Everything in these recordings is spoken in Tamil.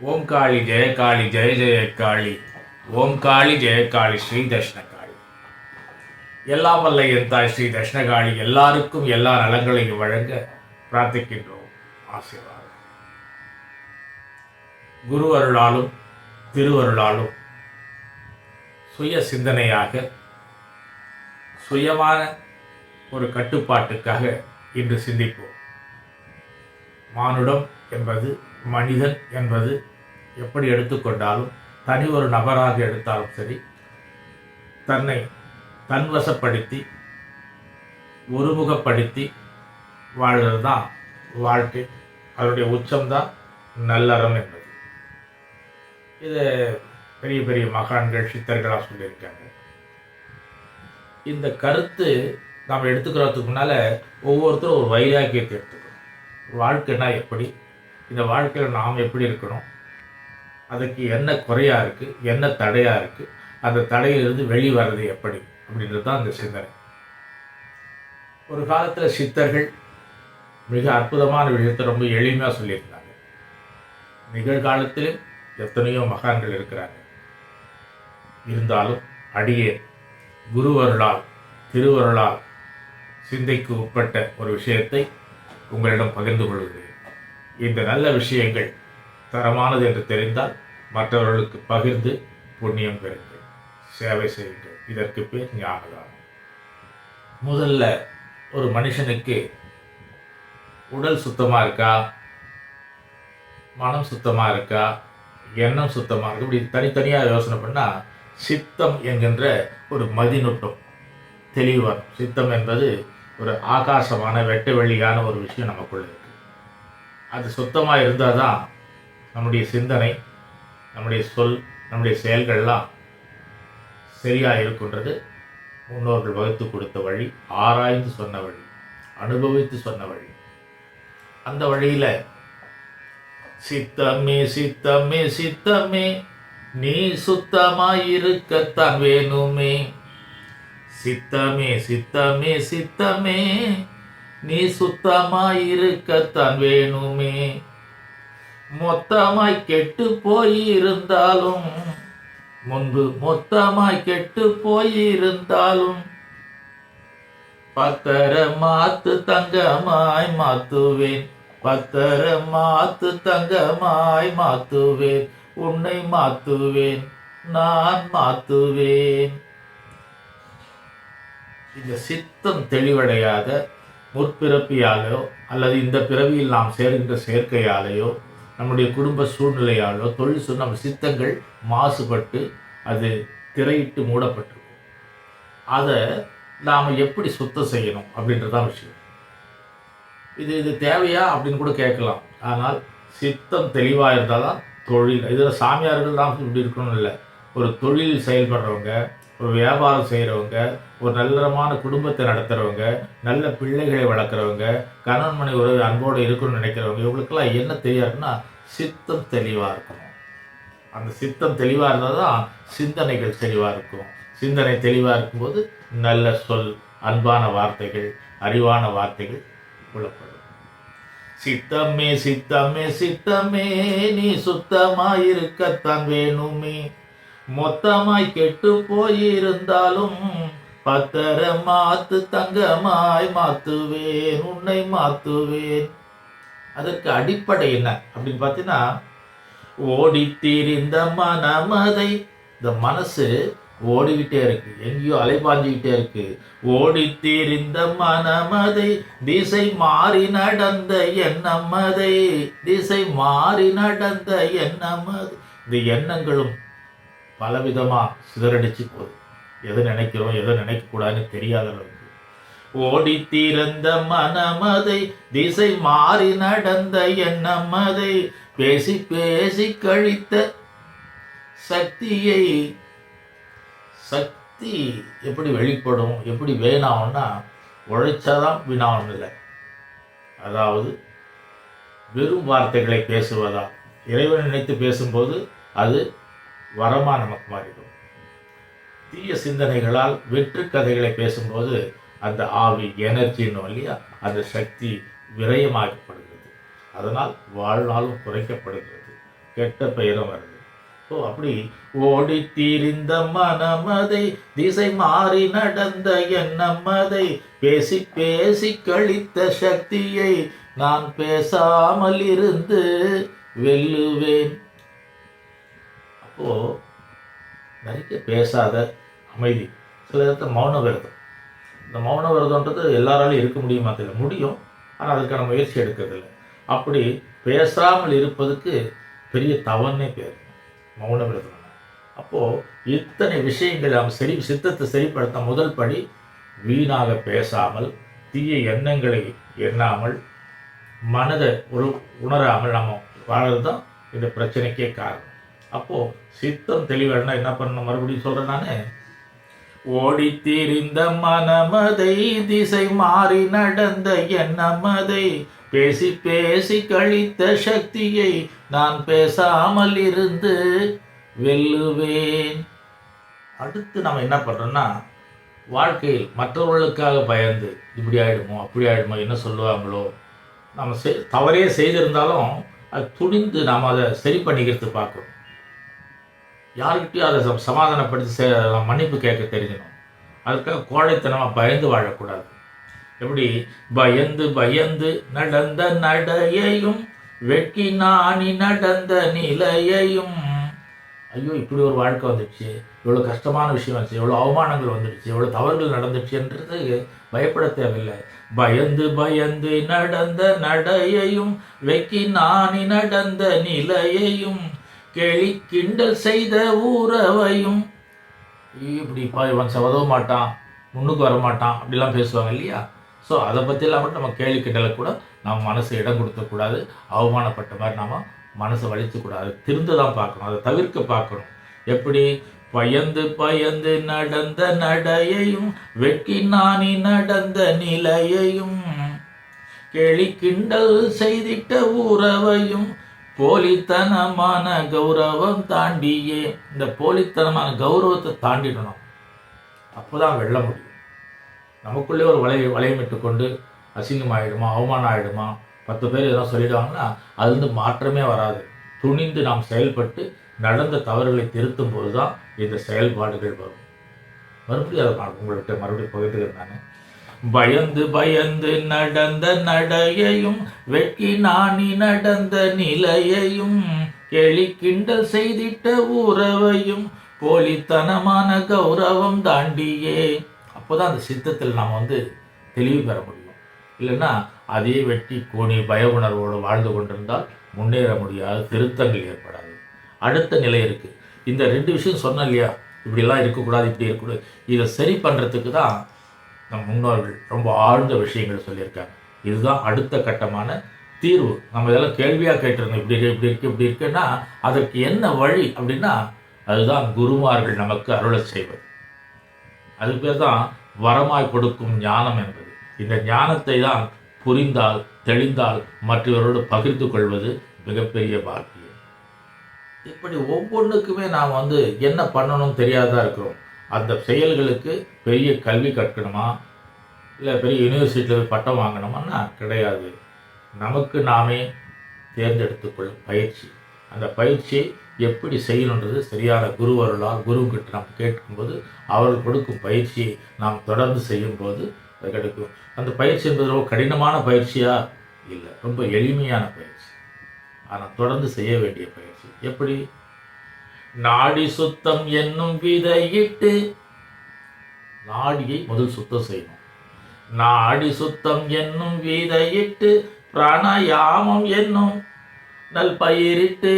ஓம் காளி ஜெயகாளி ஜெய ஜெய காளி. ஓம் காளி ஜெயகாளி ஸ்ரீ தட்சிணகாளி எல்லா வல்ல என் தாய் ஸ்ரீ தட்சிணகாளி எல்லாருக்கும் எல்லா நலங்களையும் வழங்க பிரார்த்திக்கின்றோம். ஆசீர்வாதம். குரு அருளாலும் திருவருளாலும் சுய சிந்தனையாக சுயமான ஒரு கட்டுப்பாட்டுக்காக இன்று சிந்திப்போம். மானுடம் என்பது மனிதன் என்பது எப்படி எடுத்துக்கொண்டாலும் தனி ஒரு நபராக எடுத்தாலும் சரி தன்னை தன்வசப்படுத்தி ஒருமுகப்படுத்தி வாழ்வது தான் வாழ்க்கை. அதனுடைய உச்சம்தான் நல்லறம் என்பது. இது பெரிய பெரிய மகான்கள் சித்தர்களாக சொல்லியிருக்காங்க. இந்த கருத்து நாம் எடுத்துக்கிறதுக்கு முன்னால் ஒவ்வொருத்தரும் ஒரு வைராக்கியத்தை எடுத்துக்கணும். வாழ்க்கைனா எப்படி? இந்த வாழ்க்கையில் நாம் எப்படி இருக்கணும்? அதுக்கு என்ன குறையாக இருக்குது என்ன தடையாக இருக்குது அந்த தடையிலிருந்து வெளி வர்றது எப்படி அப்படின்றது தான் அந்த சிந்தனை. ஒரு காலத்தில் சித்தர்கள் மிக அற்புதமான விஷயத்தை ரொம்ப எளிமையாக சொல்லியிருந்தாங்க. நிகழ்காலத்திலும் எத்தனையோ மகான்கள் இருக்கிறாங்க. இருந்தாலும் அடியே குருவருளால் திருவருளால் சிந்தைக்கு உட்பட்ட ஒரு விஷயத்தை உங்களிடம் பகிர்ந்து கொள்கிறேன். இந்த நல்ல விஷயங்கள் தரமானது என்று தெரிந்தால் மற்றவர்களுக்கு பகிர்ந்து புண்ணியம் பெறுங்கள். சேவை செய்யுங்கள். இதற்கு பேர் ஞானதானம். முதல்ல ஒரு மனுஷனுக்கு உடல் சுத்தமாக இருக்கா? மனம் சுத்தமாக இருக்கா? எண்ணம் சுத்தமாக இருக்கு? இப்படி தனித்தனியாக யோசனை பண்ணால் சித்தம் என்கின்ற ஒரு மதிநுட்பம் தெளிவு சித்தம் என்பது ஒரு ஆகாசமான வெட்ட வெளியான ஒரு விஷயம் நமக்குள்ள இருக்குது அது சுத்தமாக இருந்தால் தான் நம்முடைய சிந்தனை நம்முடைய சொல் நம்முடைய செயல்கள்லாம் சரியாக இருக்கின்றது முன்னோர்கள் வகுத்து கொடுத்த வழி ஆராய்ந்து சொன்ன வழி அனுபவித்து சொன்ன வழி. அந்த வழியில் சித்தமே சித்தமே சித்தமே நீ சுத்தமாயிருக்கத்தான் வேணுமே. சித்தமே சித்தமே சித்தமே நீ சுத்தமாயிருக்கத்தான் வேணுமே. மொத்தமாய் கெட்டு போயிருந்தாலும் முன்பு மொத்தமாய் கெட்டு போயிருந்தாலும் பத்தர மாத்து தங்கமாய் மாத்துவேன். பத்தர மாத்து தங்கமாய் மாத்துவேன். உன்னை மாத்துவேன் நான் மாத்துவேன். இந்த சித்தம் தெளிவடையாத முற்பிறப்பியாலோ அல்லது இந்த பிறவியில் நாம் சேர்கின்ற சேர்க்கையாலேயோ நம்முடைய குடும்ப சூழ்நிலையாலோ தொழில் சூழ் நம்ம சித்தங்கள் மாசுபட்டு அது திரையிட்டு மூடப்பட்டிருக்கும். அதை நாம் எப்படி சுத்தம் செய்யணும் அப்படின்றதான் விஷயம். இது இது தேவையா அப்படின்னு கூட கேட்கலாம். ஆனால் சித்தம் தெளிவாக இருந்தால் தான் தொழில் இதில் சாமியார்கள் தான் இப்படி இருக்கணும் இல்லை. ஒரு தொழில் செயல்படுறவங்க ஒரு வியாபாரம் செய்கிறவங்க ஒரு நல்லறமான குடும்பத்தை நடத்துகிறவங்க நல்ல பிள்ளைகளை வளர்க்குறவங்க கணவன் மனை உறவு அன்போடு இருக்கணும்னு நினைக்கிறவங்க இவங்களுக்கெல்லாம் என்ன தெரியாதுன்னா சித்தம் தெளிவாக இருக்கணும். அந்த சித்தம் தெளிவாக இருந்தால் தான் சிந்தனைகள் தெளிவாக இருக்கும். சிந்தனை தெளிவாக இருக்கும்போது நல்ல சொல் அன்பான வார்த்தைகள் அறிவான வார்த்தைகள் புலப்படும். சித்தமே சித்தமே சித்தமே நீ சுத்தமாயிருக்கத்தான் வேணுமே. மொத்தமாய் கெட்டு போயிருந்தாலும் பத்தர மாத்து தங்கமாய் மாத்துவேன் உன்னை மாத்துவேன். அதற்கு அடிப்படை என்ன அப்படின்னு பார்த்தீங்கன்னா ஓடித்தீரிந்த மனமதை. இந்த மனசு ஓடிக்கிட்டே இருக்கு எங்கேயோ அலைபாஞ்சிக்கிட்டே இருக்கு. ஓடித்தீரிந்த மனமதை திசை மாறி நடந்த எண்ணமதை திசை மாறி நடந்த எண்ணமதை இந்த எண்ணங்களும் பலவிதமாக சிதறடிச்சு போகுது. எதை நினைக்கிறோம் எதை நினைக்கக்கூடாதுன்னு தெரியாத அளவுக்கு. ஓடி தீர்ந்த மனமதை திசை மாறி நடந்த எண்ணமதை பேசி பேசி கழித்த சக்தியை சக்தி எப்படி வெளிப்படும் எப்படி வேணாம்னா உழைச்சாதான் வீணாகும் இல்லை. அதாவது வெறும் வார்த்தைகளை பேசுவதா? இறைவன் நினைத்து பேசும்போது அது வரமாக நமக்கு மாறிடும். தீய சிந்தனைகளால் வெற்று கதைகளை பேசும்போது அந்த ஆவி எனர்ஜின்னு இல்லையா? அந்த சக்தி விரயமாக்கப்படுகிறது அதனால் வாழ்நாளும் குறைக்கப்படுகிறது. கெட்ட பெயரும் வருது. ஸோ அப்படி ஓடி தீரிந்த மனமதை திசை மாறி நடந்த எண்ணமதை பேசி பேசி கழித்த சக்தியை நான் பேசாமல் இருந்து வெல்லுவேன். அப்போது நிறைய பேசாத அமைதி. சில இடத்துல மௌன விரதம். இந்த மௌன விரதம்ன்றது எல்லாராலையும் இருக்க முடியுமா தெரியல. முடியும். ஆனால் அதுக்கான முயற்சி எடுக்கிறதில்ல. அப்படி பேசாமல் இருப்பதுக்கு பெரிய தவன்னே பேர். மௌன விரதம் அப்போது இத்தனை விஷயங்கள் நாம் சரி சித்தத்தை சரிப்படுத்த முதல் படி வீணாக பேசாமல் தீய எண்ணங்களை எண்ணாமல் மனதை ஒரு உணராமல் நம்ம வாழறது தான் இந்த பிரச்சனைக்கே காரணம். அப்போது சித்தம் தெளிவானா என்ன பண்ணணும்? மறுபடியும் சொல்கிறேன் நான். ஓடி மனமதை திசை மாறி நடந்த எண்ணமதை பேசி பேசி கழித்த சக்தியை நான் பேசாமல் இருந்து வெல்லுவேன். அடுத்து நம்ம என்ன பண்ணுறோன்னா வாழ்க்கையில் மற்றவர்களுக்காக பயந்து இப்படி ஆகிடுமோ அப்படி ஆயிடுமோ என்ன சொல்லுவாங்களோ நம்ம செய் தவறே செய்திருந்தாலும் அது துணிந்து நாம் அதை சரி பண்ணிக்கிறது பார்க்கணும். யாருக்கிட்டையும் அதை சம்- சமாதானப்படுத்தி மன்னிப்பு கேட்க தெரிஞ்சிடும் அதுக்காக கோழைத்தனமாக பயந்து வாழக்கூடாது. எப்படி? பயந்து பயந்து நடந்த நடையையும் வெட்டி நாணி நடந்த நிலையையும். ஐயோ இப்படி ஒரு வாழ்க்கை வந்துடுச்சு. இவ்வளோ கஷ்டமான விஷயம் வந்துச்சு. இவ்வளோ அவமானங்கள் வந்துடுச்சு. இவ்வளோ தவறுகள் நடந்துச்சுன்றது பயப்பட தேவையில்லை. பயந்து பயந்து நடந்த நடையையும் வெக்கி நாணி நடந்த நிலையையும் கேலி கிண்டல் செய்த ஊரவையும். இப்படி பா இவன் ச- உதவ மாட்டான் முன்னுக்கு வர மாட்டான் அப்படிலாம் பேசுவாங்க இல்லையா? ஸோ அதை பற்றிலாம் மட்டும் நம்ம கேள்வி கிண்டலை கூட நம்ம மனசு இடம் கொடுக்கக்கூடாது அவமானப்பட்ட மாதிரி நாம் மனசை வலித்துக்கூடாது திருந்து தான் பார்க்கணும் அதை தவிர்க்க பார்க்கணும். எப்படி? பயந்து பயந்து நடந்த நடையையும் வெட்டி நாணி நடந்த நிலையையும். கேலி கிண்டல் செய்திட்ட உறவையும் போலித்தனமான கௌரவம் தாண்டியே. இந்த போலித்தனமான கௌரவத்தை தாண்டிடணும். அப்போதான் வெல்ல முடியும். நமக்குள்ளே ஒரு வலை வளையமிட்டு கொண்டு அசிங்கமாயிடுமா அவமானம் ஆகிடுமா பத்து பேர் எதாவது சொல்லிடுவாங்கன்னா அது வந்து மாற்றமே வராது. துணிந்து நாம் செயல்பட்டு நடந்த தவறுகளை திருத்தும் போது தான் இந்த செயல்பாடுகள் வரும். மறுபடியும் அதை நான் உங்கள்கிட்ட மறுபடியும் பகிர்ந்துக்கிறேன் நான். பயந்து பயந்து நடந்த நடையையும் வெட்கி நாணி நடந்த நிலையையும் கேலி கிண்டல் செய்திட்ட உறவையும் போலித்தனமான கௌரவம் தாண்டியே. அப்போதான் அந்த சித்தத்தில் நாம் வந்து தெளிவு பெற முடியும். இல்லைன்னா அதே வெட்டி கோணி பய உணர்வோடு வாழ்ந்து கொண்டிருந்தால் முன்னேற முடியாது திருத்தங்கள் ஏற்படாது. அடுத்த நிலை இருக்குது இந்த ரெண்டு விஷயம் சொன்னேன் இல்லையா? இப்படிலாம் இருக்கக்கூடாது இப்படி இருக்கக்கூடாது. இதை சரி பண்ணுறதுக்கு தான் நம் முன்னோர்கள் ரொம்ப ஆழ்ந்த விஷயங்கள் சொல்லியிருக்காங்க. இதுதான் அடுத்த கட்டமான தீர்வு. நம்ம இதெல்லாம் கேள்வியாக கேட்டிருந்தோம். இப்படி இருக்கு இப்படி இருக்கு இப்படி இருக்குன்னா அதற்கு என்ன வழி அப்படின்னா அதுதான் குருமார்கள் நமக்கு அருளை செய்வது. அது பேர் தான் வரமாய் கொடுக்கும் ஞானம் என்பது. இந்த ஞானத்தை தான் புரிந்தால் தெளிந்தால் மற்றவரோடு பகிர்ந்து கொள்வது மிகப்பெரிய பாக்கியம். இப்படி ஒவ்வொன்றுக்குமே நாம் வந்து என்ன பண்ணணும் தெரியாதா இருக்கிறோம். அந்த செயல்களுக்கு பெரிய கல்வி கற்கணுமா? இல்லை பெரிய யூனிவர்சிட்டியில் போய் பட்டம் வாங்கணுமான்னா கிடையாது. நமக்கு நாமே தேர்ந்தெடுத்துக்கொள்ளும் பயிற்சி. அந்த பயிற்சியை எப்படி செய்யணுன்றது சரியான குருவருளால் குருக்கிட்ட நாம் கேட்கும்போது அவர்கள் கொடுக்கும் பயிற்சியை நாம் தொடர்ந்து செய்யும்போது அது கிடைக்கும். அந்த பயிற்சி என்பது ரொம்ப கடினமான பயிற்சியா? இல்லை ரொம்ப எளிமையான பயிற்சி. ஆனால் தொடர்ந்து செய்ய வேண்டிய பயிற்சி. எப்படி? நாடி சுத்தம் என்னும் விதையிட்டு நாடியை முதல் சுத்தம் செய்யணும். நாடி சுத்தம் என்னும் விதையிட்டு பிராணாயாமம் என்னும் நல் பயிரிட்டு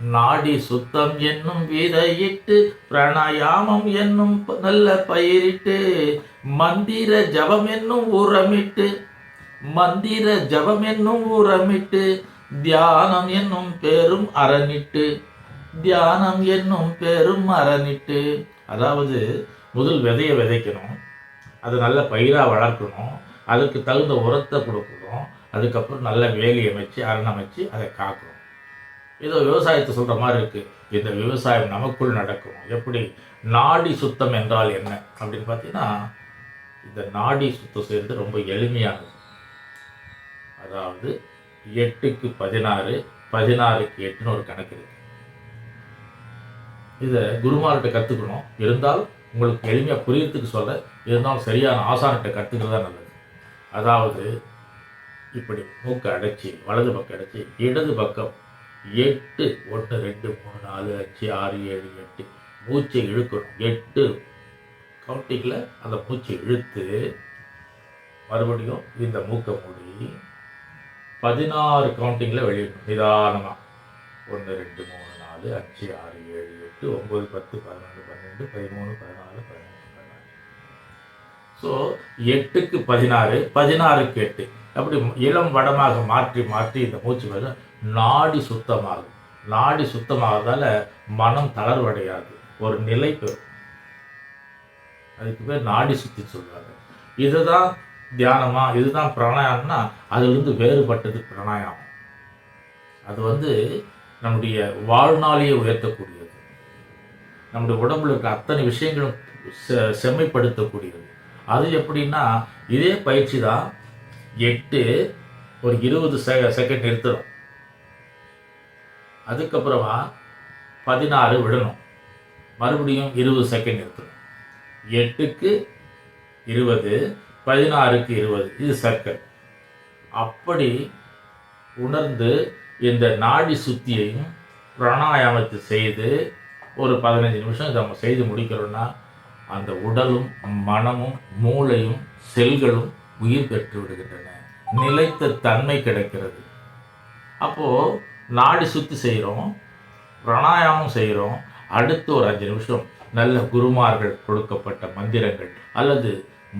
நாடி சுத்தம் என்னும் விதையிட்டு பிராணாயாமம் என்னும் நல்ல பயிரிட்டு மந்திர ஜபம் என்னும் உரமிட்டு மந்திர ஜபம் என்னும் உரமிட்டு தியானம் என்னும் பெரும் அரணிட்டு தியானம் என்னும் பெரும் மரணிட்டு. அதாவது முதல் விதையை விதைக்கணும். அது நல்ல பயிராக வளர்க்கணும். அதுக்கு தகுந்த உரத்தை கொடுக்கணும். அதுக்கப்புறம் நல்ல வேலி அமைச்சு அரணமைச்சு அதை காக்கணும். ஏதோ விவசாயத்தை சொல்கிற மாதிரி இருக்குது இந்த விவசாயம் நமக்குள் நடக்கும். எப்படி? நாடி சுத்தம் என்றால் என்ன? அப்படின்னு பார்த்தீங்கன்னா இந்த நாடி சுத்தம் செய்கிறது ரொம்ப எளிமையானது. அதாவது எட்டுக்கு பதினாறு பதினாறுக்கு எட்டுன்னு ஒரு கணக்கு இருக்குது இதை குருமார்கிட்ட கற்றுக்கணும் இருந்தால் உங்களுக்கு எளிமையாக புரியறதுக்கு சொல்ல இருந்தாலும் சரியான ஆசான்கிட்ட கற்றுக்கிறது நல்லது. அதாவது இப்படி மூக்கை அடைச்சி வலது பக்கம் அடைச்சி இடது பக்கம் எட்டு ஒன்று ரெண்டு மூணு நாலு அஞ்சு ஆறு ஏழு எட்டு மூச்சை இழுக்கணும். எட்டு. கவுண்டிங்கில் அந்த மூச்சை இழுத்து மறுபடியும் இந்த மூக்கை மூடி பதினாறு கவுண்டிங்கில் வெளியிடணும் நிதானமாக ஒன்று ரெண்டு மூணு நாலு அஞ்சு ஆறு ஏழு எட்டு ஒம்பது பத்து பதினொன்று பன்னெண்டு பதிமூணு பதினாலு பதினஞ்சு பதினாறு ஸோ எட்டுக்கு பதினாறு பதினாறுக்கு எட்டு. அப்படி இளம் வடமாக மாற்றி மாற்றி இந்த மூச்சு வரும் நாடி சுத்தமாகும். நாடி சுத்தமாகறதால மனம் தளர்வடையாது. ஒரு நிலை பெறும். அதுக்கு பேர் நாடி சுத்தி சொல்றாங்க. இதுதான் தியானமா இதுதான் பிராணாயாமம்னா அதுலேருந்து வேறுபட்டது பிராணாயாமம். அது வந்து நம்முடைய வாழ்நாளையே உயர்த்தக்கூடியது நம்முடைய உடம்புல இருக்க அத்தனை விஷயங்களும் செ- செம்மைப்படுத்தக்கூடியது. அது எப்படின்னா இதே பயிற்சி தான் எட்டு ஒரு இருபது செ செகண்ட் நிறுத்தணும். அதுக்கப்புறமா பதினாறு விடணும். மறுபடியும் இருபது செகண்ட் நிறுத்தணும். எட்டுக்கு இருபது பதினாறுக்கு இருபது இது சர்க்கிள் அப்படி உணர்ந்து இந்த நாடி சுத்தியையும் பிராணாயாமத்தை செய்து ஒரு பதினஞ்சு நிமிஷம் இதை நம்ம செய்து முடிக்கிறோன்னா அந்த உடலும் மனமும் மூளையும் செல்களும் உயிர் பெற்று விடுகின்றன. நிலைத்த தன்மை கிடைக்கிறது. அப்போது நாடி சுற்றி செய்கிறோம் பிராணாயாமம் செய்கிறோம் அடுத்து ஒரு அஞ்சு நிமிஷம் நல்ல குருமார்கள் கொடுக்கப்பட்ட மந்திரங்கள் அல்லது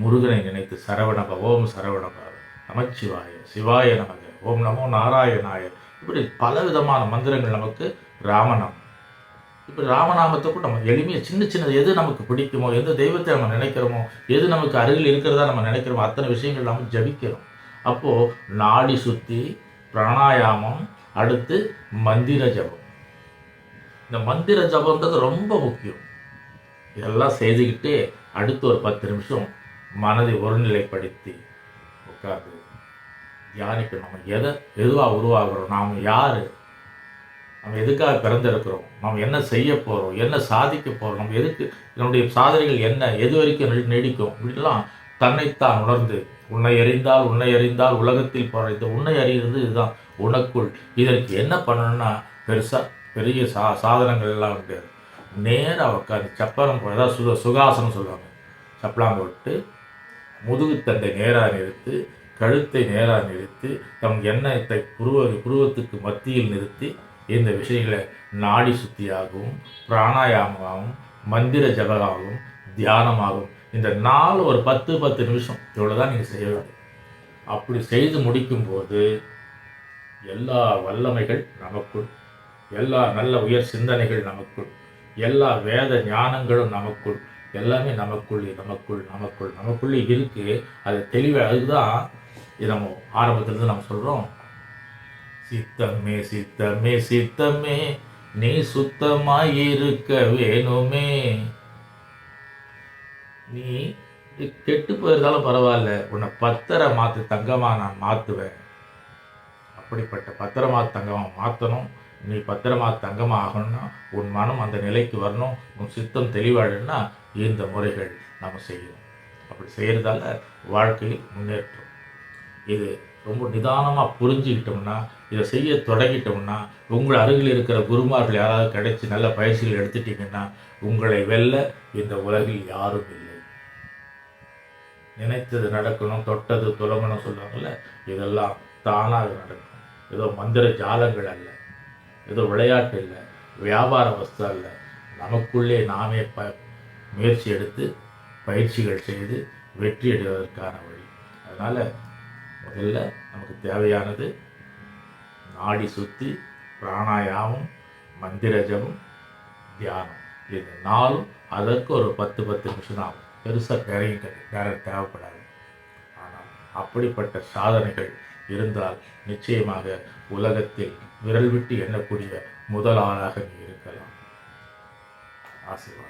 முருகனை நினைத்து சரவணப ஓம் சரவணப நமச்சிவாய சிவாய நமக ஓம் நமோ நாராயணாய இப்படி பல விதமான மந்திரங்கள் நமக்கு ராமநாமம் இப்போ ராமநாமத்தை கூட நம்ம எளிமையாக சின்ன சின்னது எது நமக்கு பிடிக்குமோ எந்த தெய்வத்தை நம்ம நினைக்கிறோமோ எது நமக்கு அருகில் இருக்கிறதா நம்ம நினைக்கிறோமோ அத்தனை விஷயங்கள் நம்ம ஜபிக்கிறோம். அப்போது நாடி சுத்தி பிராணாயாமம் அடுத்து மந்திர ஜபம். இந்த மந்திர ஜபம்ன்றது ரொம்ப முக்கியம். இதெல்லாம் செய்துக்கிட்டு அடுத்து ஒரு பத்து நிமிஷம் மனதை ஒருநிலைப்படுத்தி உட்கார்ந்து தியானிக்கணும். நம்ம எதை எதுவாக உருவாகிறோம்? நாம் யார்? நம்ம எதுக்காக பிறந்திருக்கிறோம்? நம்ம என்ன செய்ய போகிறோம் என்ன சாதிக்க போகிறோம் நம்ம எதுக்கு நம்முடைய சாதனைகள் என்ன? எது வரைக்கும் நீடிக்கும்? இப்படிலாம் தன்னைத்தான் உணர்ந்து உன்னை அறிந்தால் உன்னை அறிந்தால் உலகத்தில் போகிற இந்த உன்னை அறிகிறது இதுதான் உனக்குள். இதற்கு என்ன பண்ணணும்னா பெருசாக பெரிய சா சாதனங்கள் எல்லாம் கிடையாது நேராக உட்காந்து சப்பரம் போ- அதாவது சுக சுகாசனம் சொல்லுவாங்க. சப்பலாம் போட்டு முதுகுத்தண்டை நேராக நிறுத்து கழுத்தை நேராக நிறுத்தி தம் எண்ணத்தை புருவ புருவத்துக்கு மத்தியில் நிறுத்தி இந்த விஷயங்களை நாடி சுத்தியாகவும் பிராணாயாமமாகவும் மந்திர ஜபமாகவும் தியானமாகவும் இந்த நாலு ஒரு பத்து பத்து நிமிஷம் இவ்வளோ தான் நீங்கள் செய்ய வேண்டும் அப்படி செய்து முடிக்கும்போது எல்லா வல்லமைகள் நமக்குள் எல்லா நல்ல உயர் சிந்தனைகள் நமக்குள் எல்லா வேத ஞானங்களும் நமக்குள் எல்லாமே நமக்குள் நமக்குள் நமக்குள் நமக்குள்ளே இருக்குது அது தெளிவாக அதுதான் இதை நம்ம ஆரம்பத்திலிருந்து நம்ம சொல்கிறோம் சித்தமே சித்தமே சித்தமே நீ சுத்தமாயிருக்க வேணுமே. நீ கெட்டு போயிருந்தாலும் பரவாயில்ல. உன்னை பத்தரை மாற்று தங்கமா நான் மாற்றுவேன் அப்படிப்பட்ட பத்திரமா தங்கமா மாற்றணும் நீ பத்திரமா தங்கமாக ஆகணும்னா உன் மனம் அந்த நிலைக்கு வரணும். உன் சித்தம் தெளிவாடுன்னா இந்த முறைகள் நம்ம செய்யணும். அப்படி செய்கிறதால வாழ்க்கையில் முன்னேற்றம். இது ரொம்ப நிதானமாக புரிஞ்சுக்கிட்டோம்னா இதை செய்ய தொடங்கிட்டோம்னா உங்கள் அருகில் இருக்கிற குருமார்கள் யாராவது கிடைச்சி நல்ல பயிற்சிகள் எடுத்துட்டீங்கன்னா உங்களை வெல்ல இந்த உலகில் யாரும் இல்லை. நினைத்தது நடக்கணும் தொட்டது துலங்கணும் சொல்லுவாங்கல்ல இதெல்லாம் தானாக நடக்கும். ஏதோ மந்திர ஜாலங்கள் அல்ல ஏதோ விளையாட்டு இல்லை வியாபார வஸ்து அல்ல. நமக்குள்ளே நாமே ப முயற்சி எடுத்து பயிற்சிகள் செய்து வெற்றி அடைவதற்கான வழி. அதனால் முதல்ல நமக்கு தேவையானது நாடி சுத்தி பிராணாயாமம் மந்திர ஜபம் தியானம். இது நாளும் அதற்கு ஒரு பத்து பத்து நிமிஷம் ஆகும். பெருசாக நிறைய நேரம் தேவைப்படாது. ஆனால் அப்படிப்பட்ட சாதனைகள் இருந்தால் நிச்சயமாக உலகத்தில் விரல் விட்டு எண்ணக்கூடிய முதல் ஆளாக நீ இருக்கலாம். ஆசீர்வாதம்.